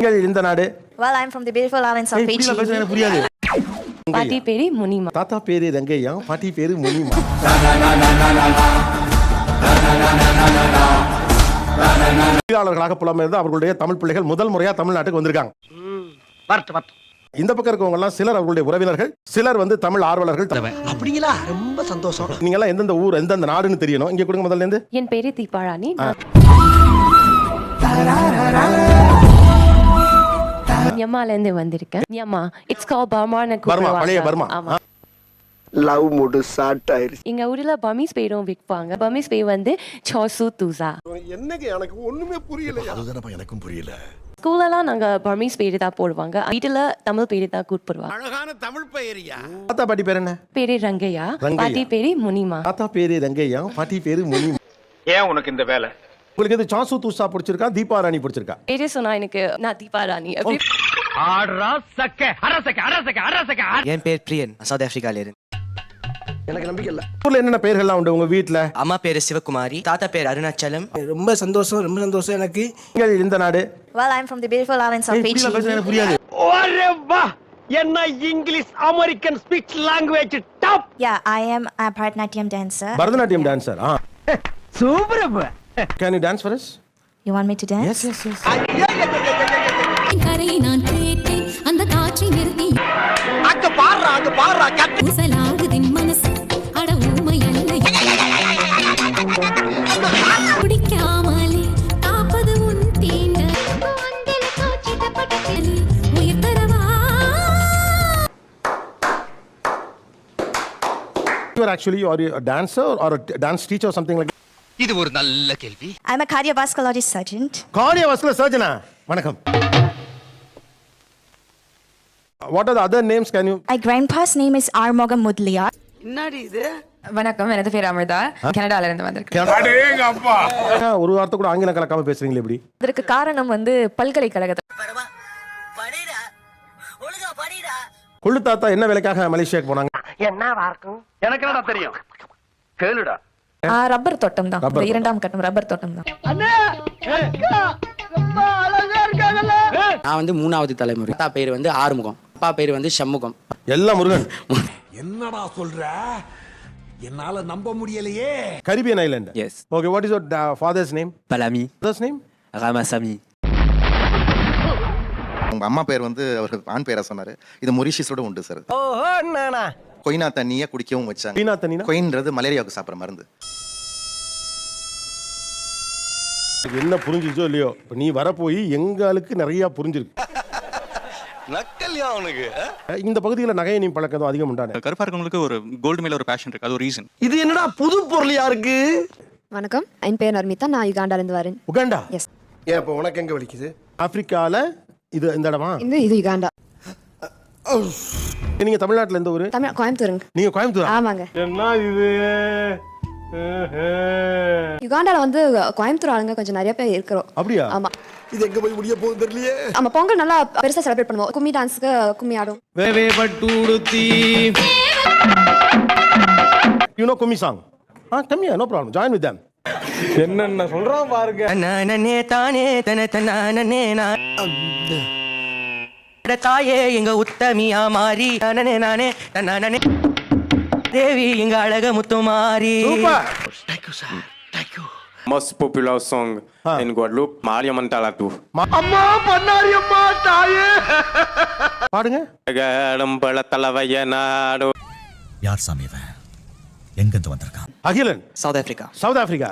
நீங்கள் இந்த நாடு. Well, I'm from the beautiful islands of Fiji. எனக்கு புரியாது. பாட்டி பேரு முனிமா. தாத்தா பேரு ரங்கையா பாட்டி பேரு முனிமா. தொழிலாளர்களாக புலம்பெயர்ந்து அவர்களுடைய தமிழ் பிள்ளைகள் முதல் முறையா தமிழ்நாட்டுக்கு வந்திருக்காங்க. இந்த பக்கம் இருக்கவங்க எல்லாம் சிலர் அவர்களுடைய உறவினர்கள் சிலர் வந்து தமிழ் ஆர்வலர்கள். அப்படிங்களா? ரொம்ப சந்தோஷம். நீங்க எல்லாம் எந்தெந்த ஊர் எந்தெந்த நாடுன்னு தெரியணும். இங்க கொடுங்க முதல்ல இருந்து. என் பேரு தீபாராணி. இருந்து வந்திருக்கேன். யம்மா இட்ஸ் கால் பர்மான்னு பர்மா பழைய பர்மா. ஆமா. லவ் மூடு ஸ்டார்ட் ஆயிருச்சு எங்க ஊர்ல பர்மீஸ் பேரும் விற்பாங்க. பர்மீஸ் பேர் வந்து சோசு தூசா அதுதானப்பா எனக்கும் புரியல. ஸ்கூல்லலாம் நாங்க பர்மீஸ் பேரு தான் போடுவாங்க. வீட்டுல தமிழ் பேரு தான் கூப்பிடுவாங்க. அழகான தமிழ் பெயரியா தாத்தா பாட்டி பேர் என்ன? பேரு ரங்கையா. ரங்கையா. பாட்டி பேரு முனிமா. தாத்தா பேரு ரங்கையா பாட்டி பேரு முனிமா. ஏன் உனக்கு இந்த வேலை? உங்களுக்கு எது சாசு தூசா பிடிச்சிருக்கா? தீபா ராணி பிடிச்சிருக்கா? பேரு சொன்னா எனக்கு நான் அப்படி அரசக்க அரசக்க அரசக்க என் பேர் பிரியன். சவுத் ஆப்பிரிக்கால இருந்து எனக்கு நம்பிக்கை இல்ல. ஊர்ல என்னென்ன பெயர்கள்லாம் உண்டு உங்க வீட்டுல அம்மா பேரு சிவகுமாரி தாத்தா பேர் அருணாச்சலம். ரொம்ப சந்தோஷம் ரொம்ப சந்தோஷம் எனக்கு. நீங்கள் இந்த நாடு? Well, I'm from the beautiful islands of Fiji. புரியாது. ஒரே வா! என்ன English American speech language top Yeah, I am a Bharatanatyam dancer. Bharatanatyam dancer ah. Super can you dance for us? You want me to dance? Yes yes yes கரையை நான் கேட்டேன். அந்த காற்றை நிறுத்தி. அங்க பாடுறா அங்க பாடுறா கத்து ஊசலாடுதின் மனசு. அட ஊமை அல்ல. குடிக்காமலே காப்பது உன் தீண்ட உயிர் தரவா? You are actually or you a dancer or a dance teacher or something like இது ஒரு நல்ல கேள்வி. I'm a cardiovascularist surgeon. cardiovascular surgeon ah வணக்கம். What are the other names? Can you My grandpa's name is Armogam Mudlia. வணக்கம் எனது பேர் அமிர்தா. கனடால இருந்து வந்திருக்கேன். ஒரு வார்த்தை கூட ஆங்கிலம் கலக்காம பேசுறீங்களே எப்படி இதற்கு காரணம் வந்து பல்கலைக்கழகத்தில் கொள்ளு தாத்தா என்ன வேலைக்காக மலேசியாக்கு போனாங்க? எனக்கு என்னடா தெரியும்? கேளுடா. ரப்பர் தோட்டம் தான். இரண்டாம் கட்டம் ரப்பர் தோட்டம் தான். நான் வந்து மூணாவது தலைமுறை. தாத்தா பேர் வந்து ஆறுமுகம். அப்பா பேர் வந்து சண்முகம். எல்லாம் முருகன். என்னடா சொல்ற? என்னால நம்ப முடியலையே. Caribbean island. Yes. Okay what is your father's name பலாமி father's name Ramasamy. உங்க அம்மா பேர் வந்து அவருக்கு ஆண் பேரா சொன்னாரு. இது மொரிஷியஸோட உண்டு சார் ஓஹோ என்னண்ணா கொய்னா தண்ணியை குடிக்கவும் வச்சாங்க. பீனா தண்ணினா? கொயின்றது மலேரியாவுக்கு சாப்பிட்ற மருந்து. என்ன புரிஞ்சிச்சோ இல்லையோ இப்ப நீ வரப்போய் எங்களுக்கு நிறைய புரிஞ்சிருக்கு. நக்கல்யா அவனுக்கு இந்த பகுதியில் நகையை நீ பழக்கம் அதிகம் உண்டானே. கருப்பா இருக்கவங்களுக்கு ஒரு கோல்டு மேல ஒரு பேஷன் இருக்கு அது ஒரு ரீசன் இது என்னடா புது பொருளியா இருக்கு வணக்கம் என் பேர் நர்மிதா நான் யுகாண்டால இருந்து வரேன். உகாண்டா? எஸ் ஏன் இப்போ உனக்கு எங்க வலிக்குது? ஆப்பிரிக்கால இது இந்த இடமா? இந்த இது யுகாண்டா. நீங்க தமிழ்நாட்டுல எந்த ஊரு? தமிழ் கோயம்புத்தூருங்க. நீங்க கோயம்புத்தூர்? ஆமாங்க. என்ன இது? யுகாண்டால வந்து கோயம்புத்தூர் ஆளுங்க கொஞ்சம் நிறைய பேர் இருக்கிறோம். அப்படியா? ஆமா. இது எங்க போய் முடிய போகுது தெரியலையே. ஆமா பொங்கல் நல்லா பெருசா செலிப்ரேட் பண்ணுவோம். கும்மி டான்ஸ்க்கு கும்மி ஆடும் யூ நோ கும்மி சாங் ஆ கம்மியா no problem join with them என்னென்ன சொல்றான் பாருங்க. நனே தானே தன தனே நான். அட தாயே எங்க உத்தமியா மாறி. நானே நானே நானே தேவி எங்க அழக Muthumari Most popular song in Guadeloupe, Maria Mantalatu. அம்மா பண்ணாரி அம்மா தாயே. பாடுங்க. கடம்பள தலைவைய நாடு. யார் சாமி இவன்? எங்கிருந்து வந்திருக்கான்? Akilan. South Africa South Africa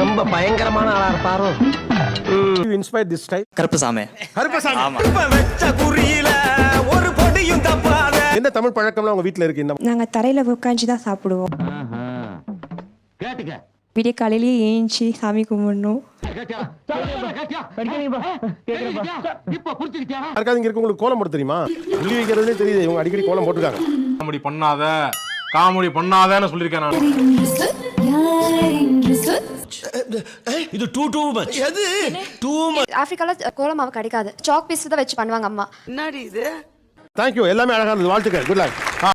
ரொம்ப பயங்கரமான ஆளா இருப்பாரோ? யூ இன்ஸ்பயர் திஸ் ஸ்டைல் கருப்பு சாமி கருப்பசாமி வச்ச குறியில ஒரு பொடியும் தப்பாத. என்ன தமிழ் பழக்கம்லாம் உங்க வீட்ல இருக்கு இந்த நாங்க தரையில உட்காந்து தான் சாப்பிடுவோம். விடிய காலையிலேயே ஏஞ்சி சாமி கும்பிடணும். யாருக்காவது இங்க இருக்கவங்களுக்கு கோலம் போட தெரியுமா? உள்ளி வைக்கிறதுலே தெரியுது இவங்க அடிக்கடி கோலம் போட்டுருக்காங்க. காமெடி பண்ணாத காமெடி பண்ணாதன்னு சொல்லியிருக்கேன் நான். இது டூ டூ மச் எது? டூ ஆப்பிரிக்கால கோலம் மாவு கிடைக்காது. சாக் பீஸ் தான் வச்சு பண்ணுவாங்க அம்மா. தேங்க்யூ எல்லாமே அழகானது வாழ்த்துக்கள். Good luck